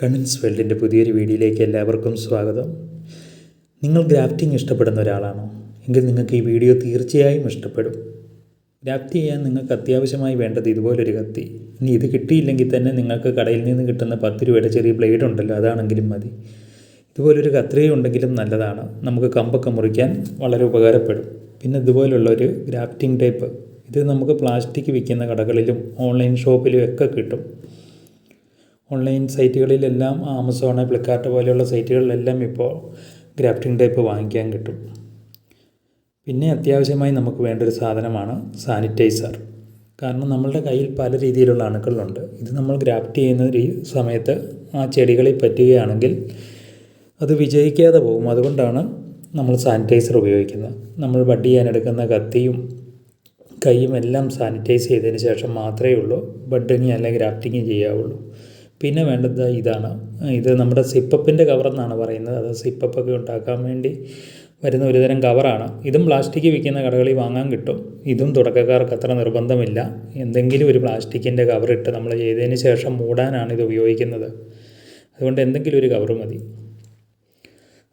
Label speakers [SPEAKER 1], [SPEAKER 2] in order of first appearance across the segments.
[SPEAKER 1] കണ്ണിൻസ് വേൾഡിന്റെ പുതിയൊരു വീഡിയോയിലേക്ക് എല്ലാവർക്കും സ്വാഗതം. നിങ്ങൾ ഗ്രാഫ്റ്റിംഗ് ഇഷ്ടപ്പെടുന്ന ഒരാളാണോ? എങ്കിൽ നിങ്ങൾക്ക് ഈ വീഡിയോ തീർച്ചയായും ഇഷ്ടപ്പെടും. ഗ്രാഫ്റ്റ് ചെയ്യാൻ നിങ്ങൾക്ക് അത്യാവശ്യമായി വേണ്ടത് ഇതുപോലൊരു കത്തി. ഇനി ഇത് കിട്ടിയില്ലെങ്കിൽ തന്നെ നിങ്ങൾക്ക് കടയിൽ നിന്ന് കിട്ടുന്ന പത്ത് രൂപയുടെ ചെറിയ ബ്ലേഡ് ഉണ്ടല്ലോ അതാണെങ്കിലും മതി. ഇതുപോലൊരു കത്രിക ഉണ്ടെങ്കിലും നല്ലതാണ്. നമുക്ക് കമ്പൊക്കെ മുറിക്കാൻ വളരെ ഉപകാരപ്പെടും. പിന്നെ ഇതുപോലുള്ള ഒരു ഗ്രാഫ്റ്റിംഗ് ടേപ്പ്. ഇത് നമുക്ക് പ്ലാസ്റ്റിക് വിൽക്കുന്ന കടകളിലും ഓൺലൈൻ ഷോപ്പിലും ഒക്കെ കിട്ടും. ഓൺലൈൻ സൈറ്റുകളിലെല്ലാം ആമസോൺ ഫ്ലിപ്കാർട്ട് പോലെയുള്ള സൈറ്റുകളിലെല്ലാം ഇപ്പോൾ ഗ്രാഫ്റ്റിംഗ് ടേപ്പ് വാങ്ങിക്കാൻ കിട്ടും. പിന്നെ അത്യാവശ്യമായി നമുക്ക് വേണ്ട ഒരു സാധനമാണ് സാനിറ്റൈസർ. കാരണം നമ്മളുടെ കയ്യിൽ പല രീതിയിലുള്ള അണുക്കളുണ്ട്. ഇത് നമ്മൾ ഗ്രാഫ്റ്റ് ചെയ്യുന്ന സമയത്ത് ആ ചെടികളിൽ പറ്റുകയാണെങ്കിൽ അത് വിജയിക്കാതെ പോകും. അതുകൊണ്ടാണ് നമ്മൾ സാനിറ്റൈസർ ഉപയോഗിക്കുന്നത്. നമ്മൾ ബഡ് ചെയ്യാനെടുക്കുന്ന കത്തിയും കൈയും എല്ലാം സാനിറ്റൈസ് ചെയ്തതിന് ശേഷം മാത്രമേ ഉള്ളൂ. ബഡിങ് അല്ലെങ്കിൽ ഗ്രാഫ്റ്റിങ് ചെയ്യാവുള്ളൂ. പിന്നെ വേണ്ടത് ഇതാണ്. ഇത് നമ്മുടെ സിപ്പപ്പിന്റെ കവർ എന്നാണ് പറയുന്നത്. അത് സിപ്പപ്പൊക്കെ ഉണ്ടാക്കാൻ വേണ്ടി വരുന്ന ഒരുതരം കവറാണ് ഇതും പ്ലാസ്റ്റിക് വിൽക്കുന്ന കടകളിൽ വാങ്ങാൻ കിട്ടും. ഇതും തുടക്കക്കാർക്ക് അത്ര നിർബന്ധമില്ല. എന്തെങ്കിലും ഒരു പ്ലാസ്റ്റിക്കിന്റെ ഇട്ട് നമ്മൾ ചെയ്തതിന് ശേഷം മൂടാനാണ് ഇത് ഉപയോഗിക്കുന്നത്. അതുകൊണ്ട് എന്തെങ്കിലും ഒരു കവർ മതി.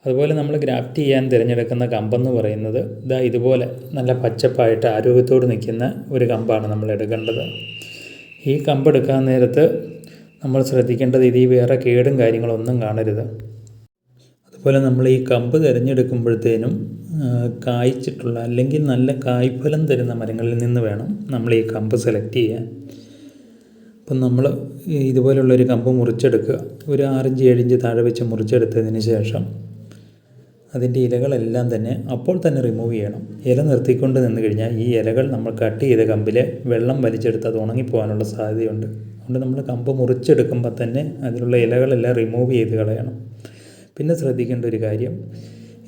[SPEAKER 1] അതുപോലെ നമ്മൾ ഗ്രാഫ്റ്റ് ചെയ്യാൻ തിരഞ്ഞെടുക്കുന്ന കമ്പെന്ന് പറയുന്നത് ഇതാ ഇതുപോലെ നല്ല പച്ചപ്പായിട്ട് ആരോഗ്യത്തോട് നിൽക്കുന്ന ഒരു കമ്പാണ് നമ്മൾ എടുക്കേണ്ടത്. ഈ കമ്പ് എടുക്കാൻ നേരത്ത് നമ്മൾ ശ്രദ്ധിക്കേണ്ടത് ഇതിൽ വേറെ കേടും കാര്യങ്ങളൊന്നും കാണരുത്. അതുപോലെ നമ്മൾ ഈ കമ്പ് തിരഞ്ഞെടുക്കുമ്പോഴത്തേനും കായ്ച്ചിട്ടുള്ള അല്ലെങ്കിൽ നല്ല കായ്ഫലം തരുന്ന മരങ്ങളിൽ നിന്ന് വേണം നമ്മൾ ഈ കമ്പ് സെലക്ട് ചെയ്യാൻ. അപ്പം നമ്മൾ ഇതുപോലുള്ളൊരു കമ്പ് മുറിച്ചെടുക്കുക. ഒരു ആറിഞ്ച് ഏഴിഞ്ച് താഴെ വെച്ച് മുറിച്ചെടുത്തതിന് ശേഷം അതിന്റെ ഇലകളെല്ലാം തന്നെ അപ്പോൾ തന്നെ റിമൂവ് ചെയ്യണം. ഇല നിർത്തിക്കൊണ്ട് നിന്ന് കഴിഞ്ഞാൽ ഈ ഇലകൾ നമ്മൾ കട്ട് ചെയ്ത കമ്പിൽ വെള്ളം വലിച്ചെടുത്ത് അത് ഉണങ്ങിപ്പോകാനുള്ള സാധ്യതയുണ്ട്. അതുകൊണ്ട് നമ്മൾ കമ്പ് മുറിച്ചെടുക്കുമ്പോൾ തന്നെ അതിലുള്ള ഇലകളെല്ലാം റിമൂവ് ചെയ്ത് കളയണം. പിന്നെ ശ്രദ്ധിക്കേണ്ട ഒരു കാര്യം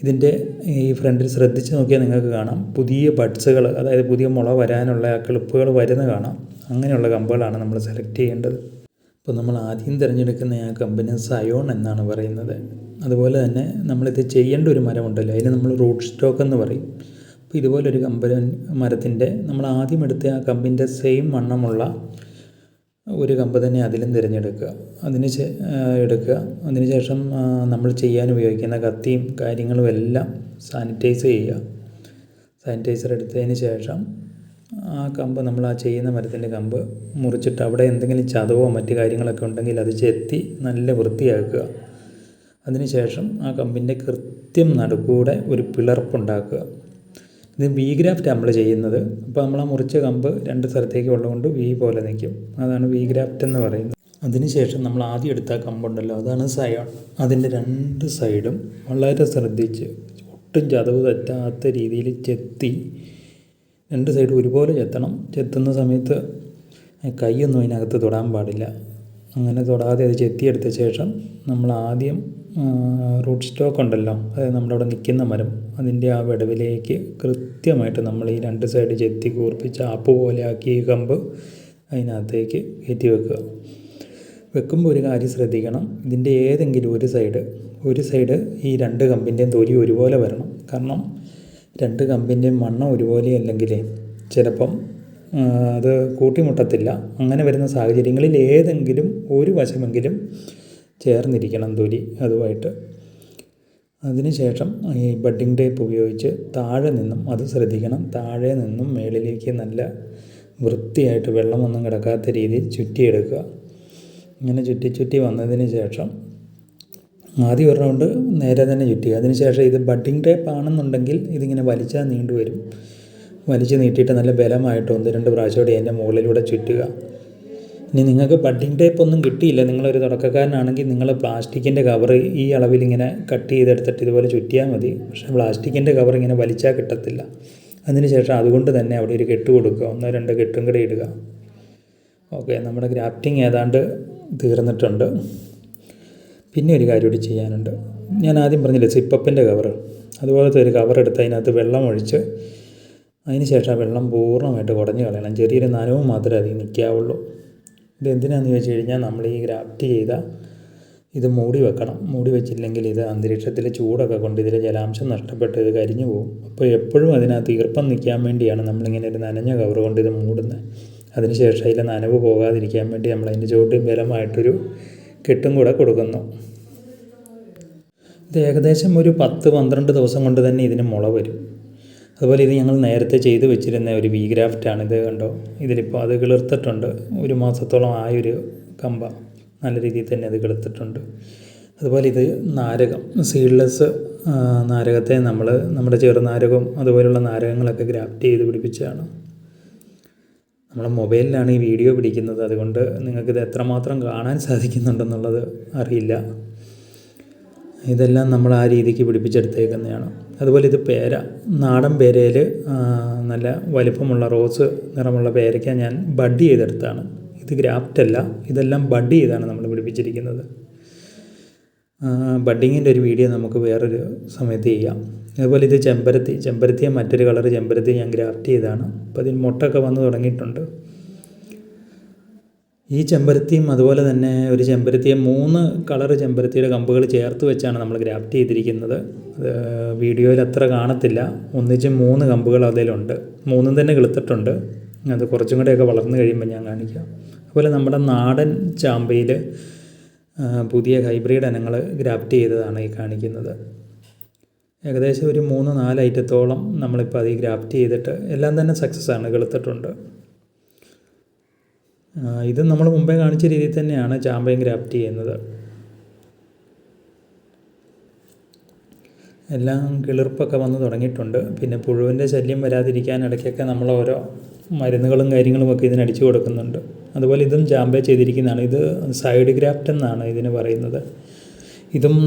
[SPEAKER 1] ഇതിന്റെ ഈ ഫ്രണ്ടിൽ ശ്രദ്ധിച്ച് നോക്കിയാൽ നിങ്ങൾക്ക് കാണാം. പുതിയ ബഡ്സുകൾ അതായത് പുതിയ മുള വരാനുള്ള ആ ക്ലിപ്പുകൾ വരുന്ന കാണാം. അങ്ങനെയുള്ള കമ്പുകളാണ് നമ്മൾ സെലക്ട് ചെയ്യേണ്ടത്. അപ്പോൾ നമ്മൾ ആദ്യം തിരഞ്ഞെടുക്കുന്ന ആ കമ്പനി സയോൺ എന്നാണ് പറയുന്നത്. അതുപോലെ തന്നെ നമ്മളിത് ചെയ്യേണ്ട ഒരു മരമുണ്ടല്ലോ. അതിന് നമ്മൾ റൂട്ട് സ്റ്റോക്ക് എന്ന് പറയും. അപ്പോൾ ഇതുപോലൊരു കമ്പനി മരത്തിന്റെ നമ്മൾ ആദ്യം എടുത്ത ആ കമ്പിന്റെ സെയിം വണ്ണമുള്ള ഒരു കമ്പ് തന്നെ അതിലും തിരഞ്ഞെടുക്കുക. അതിന് എടുക്കുക. അതിന് ശേഷം നമ്മൾ ചെയ്യാൻ ഉപയോഗിക്കുന്ന കത്തിയും കാര്യങ്ങളും എല്ലാം സാനിറ്റൈസ് ചെയ്യുക. സാനിറ്റൈസർ എടുത്തതിന് ശേഷം ആ കമ്പ് നമ്മൾ ആ ചെയ്യുന്ന മരത്തിന്റെ കമ്പ് മുറിച്ചിട്ട് അവിടെ എന്തെങ്കിലും ചതവോ മറ്റ് കാര്യങ്ങളൊക്കെ ഉണ്ടെങ്കിൽ അത് ചെത്തി നല്ല വൃത്തിയാക്കുക. അതിനുശേഷം ആ കമ്പിന്റെ കൃത്യം നടുക്കൂടെ ഒരു പിളർപ്പുണ്ടാക്കുക. ഇത് വി ഗ്രാഫ്റ്റ് നമ്മൾ ചെയ്യുന്നത്. അപ്പോൾ നമ്മൾ ആ മുറിച്ച കമ്പ് രണ്ട് സ്ഥലത്തേക്ക് ഉള്ളതുകൊണ്ട് വി പോലെ നിൽക്കും. അതാണ് വി ഗ്രാഫ്റ്റ് എന്ന് പറയുന്നത്. അതിനുശേഷം നമ്മൾ ആദ്യം എടുത്ത കമ്പുണ്ടല്ലോ അതാണ് സയോൺ. അതിന്റെ രണ്ട് സൈഡും വളരെ ശ്രദ്ധിച്ച് ഒട്ടും ചതവ് തെറ്റാത്ത രീതിയിൽ ചെത്തി രണ്ട് സൈഡും ഒരുപോലെ ചെത്തണം. ചെത്തുന്ന സമയത്ത് കൈയൊന്നും അതിനകത്ത് തൊടാൻ പാടില്ല. അങ്ങനെ തൊടാതെ അത് ചെത്തിയെടുത്ത ശേഷം നമ്മൾ ആദ്യം റൂട്ട് സ്റ്റോക്ക് ഉണ്ടല്ലോ. അതായത് നമ്മുടെ അവിടെ നിൽക്കുന്ന മരം. അതിന്റെ ആ വിടവിലേക്ക് കൃത്യമായിട്ട് നമ്മൾ ഈ രണ്ട് സൈഡ് ചെത്തി കൂർപ്പിച്ച് ആപ്പ് പോലെ ആക്കി ഈ കമ്പ് അതിനകത്തേക്ക് കയറ്റി വെക്കുക. വെക്കുമ്പോൾ ഒരു കാര്യം ശ്രദ്ധിക്കണം. ഇതിന്റെ ഏതെങ്കിലും ഒരു സൈഡ് ഒരു സൈഡ് ഈ രണ്ട് കമ്പിന്റെയും തൊലി ഒരുപോലെ വരണം. കാരണം രണ്ട് കമ്പിന്റെയും വണ്ണം ഒരുപോലെ അല്ലെങ്കിൽ ചിലപ്പം അത് കൂട്ടിമുട്ടത്തില്ല. അങ്ങനെ വരുന്ന സാഹചര്യങ്ങളിൽ ഏതെങ്കിലും ഒരു വശമെങ്കിലും ചേർന്നിരിക്കണം തൊലി അതുമായിട്ട്. അതിനുശേഷം ഈ ബഡ്ഡിങ് ടേപ്പ് ഉപയോഗിച്ച് താഴെ നിന്നും അത് ശ്രദ്ധിക്കണം. താഴെ നിന്നും മേളിലേക്ക് നല്ല വൃത്തിയായിട്ട് വെള്ളമൊന്നും കിടക്കാത്ത രീതിയിൽ ചുറ്റിയെടുക്കുക. ഇങ്ങനെ ചുറ്റി ചുറ്റി വന്നതിന് ശേഷം ആദ്യം ഒരു നേരെ തന്നെ ചുറ്റുക അതിനുശേഷം ഇത് ബഡ്ഡിങ് ടേപ്പ് ആണെന്നുണ്ടെങ്കിൽ ഇതിങ്ങനെ വലിച്ചാൽ നീണ്ടു വരും. വലിച്ച് നീട്ടിയിട്ട് നല്ല ബലമായിട്ട് ഒന്ന് രണ്ട് പ്രാവശ്യം അതിന്റെ മുകളിലൂടെ ചുറ്റുക. ഇനി നിങ്ങൾക്ക് ബഡ്ഡിങ് ടേപ്പ് ഒന്നും കിട്ടിയില്ല. നിങ്ങളൊരു തുടക്കക്കാരനാണെങ്കിൽ നിങ്ങൾ പ്ലാസ്റ്റിക്കിന്റെ കവർ ഈ അളവിൽ ഇങ്ങനെ കട്ട് ചെയ്തെടുത്തിട്ട് ഇതുപോലെ ചുറ്റിയാൽ മതി. പക്ഷേ പ്ലാസ്റ്റിക്കിന്റെ കവർ ഇങ്ങനെ വലിച്ചാൽ കിട്ടത്തില്ല. അതിനുശേഷം അതുകൊണ്ട് തന്നെ അവിടെ ഒരു കെട്ട് കൊടുക്കുക. ഒന്നോ രണ്ടോ കെട്ടും കൂടെ ഇടുക. ഓക്കെ നമ്മുടെ ഗ്രാഫ്റ്റിംഗ് ഏതാണ്ട് തീർന്നിട്ടുണ്ട്. പിന്നെ ഒരു കാര്യം കൂടി ചെയ്യാനുണ്ട്. ഞാൻ ആദ്യം പറഞ്ഞില്ലേ സിപ്പപ്പിന്റെ കവർ അതുപോലത്തെ ഒരു കവർ എടുത്ത് അതിനകത്ത് വെള്ളം ഒഴിച്ച് അതിന് ശേഷം ആ വെള്ളം പൂർണമായിട്ട് കുടഞ്ഞു കളയണം. ചെറിയൊരു നനവും മാത്രമേ അതിൽ നിൽക്കാവുള്ളൂ. ഇത് എന്തിനാണെന്ന് ചോദിച്ചു കഴിഞ്ഞാൽ നമ്മൾ ഈ ഗ്രാഫ്റ്റ് ചെയ്ത ഇത് മൂടി വെക്കണം. മൂടി വെച്ചില്ലെങ്കിൽ ഇത് അന്തരീക്ഷത്തിലെ ചൂടൊക്കെ കൊണ്ട് ഇതിലെ ജലാംശം നഷ്ടപ്പെട്ട് ഇത് കരിഞ്ഞു പോകും. അപ്പോൾ എപ്പോഴും അതിനകത്ത് ഈർപ്പം നിൽക്കാൻ വേണ്ടിയാണ് നമ്മളിങ്ങനെ ഒരു നനഞ്ഞ കവർ കൊണ്ട് ഇത് മൂടുന്നത്. അതിനുശേഷം അതിലെ നനവ് പോകാതിരിക്കാൻ വേണ്ടി നമ്മൾ അതിന്റെ ചുവട്ടിൽ ബലമായിട്ടൊരു കെട്ടും കൂടെ കൊടുക്കുന്നു. ഇത് ഏകദേശം ഒരു പത്ത് പന്ത്രണ്ട് ദിവസം കൊണ്ട് തന്നെ ഇതിന് മുള വരും. അതുപോലെ ഇത് ഞങ്ങൾ നേരത്തെ ചെയ്തു വെച്ചിരുന്ന ഒരു വി ഗ്രാഫ്റ്റാണ് ഇത് കണ്ടോ? ഇതിലിപ്പോൾ അത് കിളിർത്തിട്ടുണ്ട്. ഒരു മാസത്തോളം ആയൊരു കമ്പ നല്ല രീതിയിൽ തന്നെ അത് കിളിർത്തിട്ടുണ്ട്. അതുപോലെ ഇത് നാരകം സീഡ്ലെസ് നാരകത്തെ നമ്മൾ നമ്മുടെ ചെറുനാരകവും അതുപോലുള്ള നാരകങ്ങളൊക്കെ ഗ്രാഫ്റ്റ് ചെയ്ത് പിടിപ്പിച്ചതാണ്. നമ്മുടെ മൊബൈലിലാണ് ഈ വീഡിയോ പിടിക്കുന്നത്. അതുകൊണ്ട് നിങ്ങൾക്കിത് എത്രമാത്രം കാണാൻ സാധിക്കുന്നുണ്ടെന്നുള്ളത് അറിയില്ല. ഇതെല്ലാം നമ്മൾ ആ രീതിക്ക് പിടിപ്പിച്ചെടുത്തേക്കുന്നതാണ്. അതുപോലെ ഇത് പേര നാടൻ പേരയിൽ നല്ല വലിപ്പമുള്ള റോസ് നിറമുള്ള പേരയ്ക്ക ഞാൻ ബഡ് ചെയ്തെടുത്താണ്. ഇത് ഗ്രാഫ്റ്റല്ല ഇതെല്ലാം ബഡ് ചെയ്താണ് നമ്മൾ പിടിപ്പിച്ചിരിക്കുന്നത്. ബഡ്ഡിങ്ങിന്റെ ഒരു വീഡിയോ നമുക്ക് വേറൊരു സമയത്ത് ചെയ്യാം. അതുപോലെ ഇത് ചെമ്പരത്തി ചെമ്പരത്തിയെ മറ്റൊരു കളർ ചെമ്പരത്തി ഞാൻ ഗ്രാഫ്റ്റ് ചെയ്തതാണ്. അപ്പോൾ അതിന് മുട്ടൊക്കെ വന്ന് തുടങ്ങിയിട്ടുണ്ട്. ഈ ചെമ്പരത്തിയും അതുപോലെ തന്നെ ഒരു ചെമ്പരത്തിയെ മൂന്ന് കളർ ചെമ്പരത്തിയുടെ കമ്പുകൾ ചേർത്ത് വെച്ചാണ് നമ്മൾ ഗ്രാഫ്റ്റ് ചെയ്തിരിക്കുന്നത്. വീഡിയോയിൽ അത്ര കാണത്തില്ല. ഒന്നിച്ച് മൂന്ന് കമ്പുകൾ അതിലുണ്ട്. മൂന്നും തന്നെ കിളുത്തിട്ടുണ്ട് അത് കുറച്ചും കൂടെയൊക്കെ വളർന്നു കഴിയുമ്പോൾ ഞാൻ കാണിക്കാം. അതുപോലെ നമ്മുടെ നാടൻ ചാമ്പയിൽ പുതിയ ഹൈബ്രിഡ് ഇനങ്ങൾ ഗ്രാഫ്റ്റ് ചെയ്തതാണ് ഈ കാണിക്കുന്നത്. ഏകദേശം ഒരു മൂന്ന് നാല് ഐറ്റത്തോളം നമ്മളിപ്പോൾ അത് ഈ ഗ്രാഫ്റ്റ് ചെയ്തിട്ട് എല്ലാം തന്നെ സക്സസ് ആണ് കിളുത്തിട്ടുണ്ട് ഇത് നമ്മൾ മുമ്പേ കാണിച്ച രീതിയിൽ തന്നെയാണ് ചാമ്പയും ഗ്രാഫ്റ്റ് ചെയ്യുന്നത്. എല്ലാം കിളിർപ്പൊക്കെ വന്ന് തുടങ്ങിയിട്ടുണ്ട്. പിന്നെ പുഴുവിന്റെ ശല്യം വരാതിരിക്കാൻ ഇടയ്ക്കൊക്കെ നമ്മൾ ഓരോ മരുന്നുകളും കാര്യങ്ങളും ഒക്കെ ഇതിന് അടിച്ചു കൊടുക്കുന്നുണ്ട്. അതുപോലെ ഇതും ജാമ്പേ ചെയ്തിരിക്കുന്നതാണ്. ഇത് സൈഡ് ഗ്രാഫ്റ്റ് എന്നാണ് ഇതിന് പറയുന്നത്. ഇതും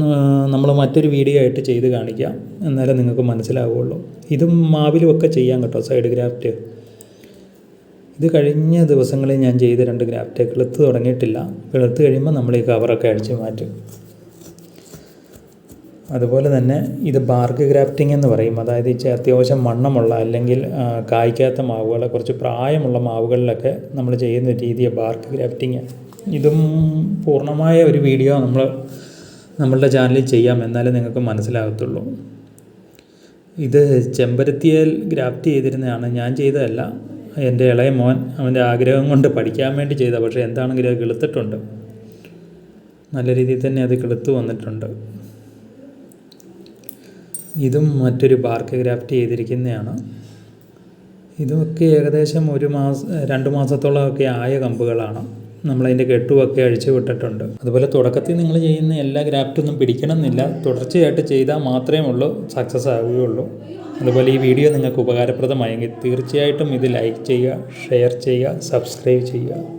[SPEAKER 1] നമ്മൾ മറ്റൊരു വീഡിയോ ആയിട്ട് ചെയ്ത് കാണിക്കാം. എന്നാലേ നിങ്ങൾക്ക് മനസ്സിലാവുള്ളൂ. ഇതും മാവിലും ഒക്കെ കേട്ടോ സൈഡ് ഗ്രാഫ്റ്റ്. ഇത് കഴിഞ്ഞ ദിവസങ്ങളിൽ ഞാൻ ചെയ്ത രണ്ട് ഗ്രാഫ്റ്റ്. കിളുത്ത് തുടങ്ങിയിട്ടില്ല. കിളുത്ത് കഴിയുമ്പോൾ നമ്മൾ ഈ കവറൊക്കെ അടിച്ച് മാറ്റും. അതുപോലെ തന്നെ ഇത് ബാർക്ക് ഗ്രാഫ്റ്റിംഗ് എന്ന് പറയും. അതായത് ഇച്ചിരി അത്യാവശ്യം വണ്ണമുള്ള അല്ലെങ്കിൽ കായ്ക്കാത്ത മാവുകൾ കുറച്ച് പ്രായമുള്ള മാവുകളിലൊക്കെ നമ്മൾ ചെയ്യുന്ന രീതിയാണ് ബാർക്ക് ഗ്രാഫ്റ്റിംഗ് ഇതും പൂർണമായ ഒരു വീഡിയോ നമ്മൾ നമ്മളുടെ ചാനലിൽ ചെയ്യാം എന്നാലേ നിങ്ങൾക്ക് മനസ്സിലാകത്തുള്ളൂ. ഇത് ചെമ്പരത്തിയേൽ ഗ്രാഫ്റ്റ് ചെയ്തിരുന്നതാണ്. ഞാൻ ചെയ്തതല്ല. എന്റെ ഇളയ മോൻ അവന്റെ ആഗ്രഹം കൊണ്ട് പഠിക്കാൻ വേണ്ടി ചെയ്ത. പക്ഷേ എന്താണെങ്കിലും അത് കിളുത്തിട്ടുണ്ട്. നല്ല രീതിയിൽ തന്നെ അത് കിളുത്ത് വന്നിട്ടുണ്ട്. ഇതും മറ്റൊരു ബാർക്ക് ഗ്രാഫ്റ്റ് ചെയ്തിരിക്കുന്നതാണ്. ഇതൊക്കെ ഏകദേശം ഒരു മാസം രണ്ട് മാസത്തോളമൊക്കെ ആയ കമ്പുകളാണ്. നമ്മളതിന്റെ കെട്ടുമൊക്കെ അഴിച്ചു വിട്ടിട്ടുണ്ട്. അതുപോലെ തുടക്കത്തിൽ നിങ്ങൾ ചെയ്യുന്ന എല്ലാ ഗ്രാഫ്റ്റൊന്നും പിടിക്കണമെന്നില്ല. തുടർച്ചയായിട്ട് ചെയ്താൽ മാത്രമേ ഉള്ളൂ സക്സസ് ആവുകയുള്ളൂ. അതുപോലെ ഈ വീഡിയോ നിങ്ങൾക്ക് ഉപകാരപ്രദമായെങ്കിൽ തീർച്ചയായിട്ടും ഇത് ലൈക്ക് ചെയ്യുക ഷെയർ ചെയ്യുക സബ്സ്ക്രൈബ് ചെയ്യുക.